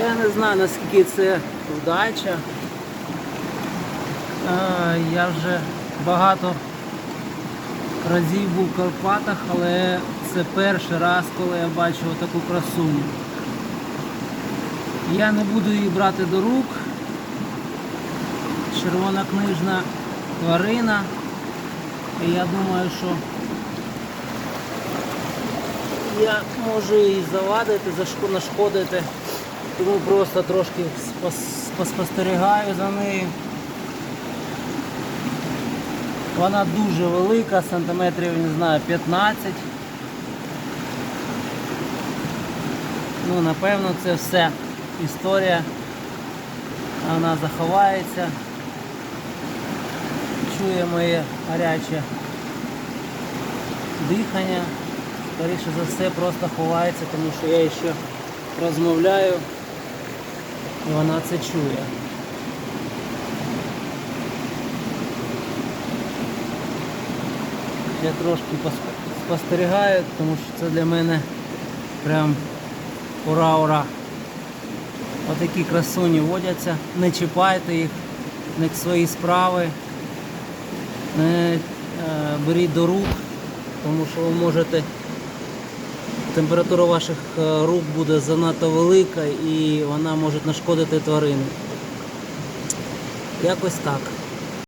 Я не знаю наскільки це вдача. Я вже багато разів був в Карпатах, але це перший раз, коли я бачу таку красуню. Я не буду її брати до рук. Червонокнижна тварина. І я думаю, що я можу їй завадити, нашкодити. Тому просто трошки спос- поспостерігаю за нею. Вона дуже велика, сантиметрів, не знаю, 15. Ну, напевно, це все історія. Вона заховається. Чує моє гаряче дихання. Скоріше за все просто ховається, тому що я ще розмовляю вона це чує. Я трошки спостерігаю, тому що це для мене прям ура-ура. Отакі красуні водяться, не чіпайте їх, не свої справи, не е, беріть до рук, тому що ви можете, температура ваших е, рук буде занадто велика і вона може нашкодити тварину. Якось так.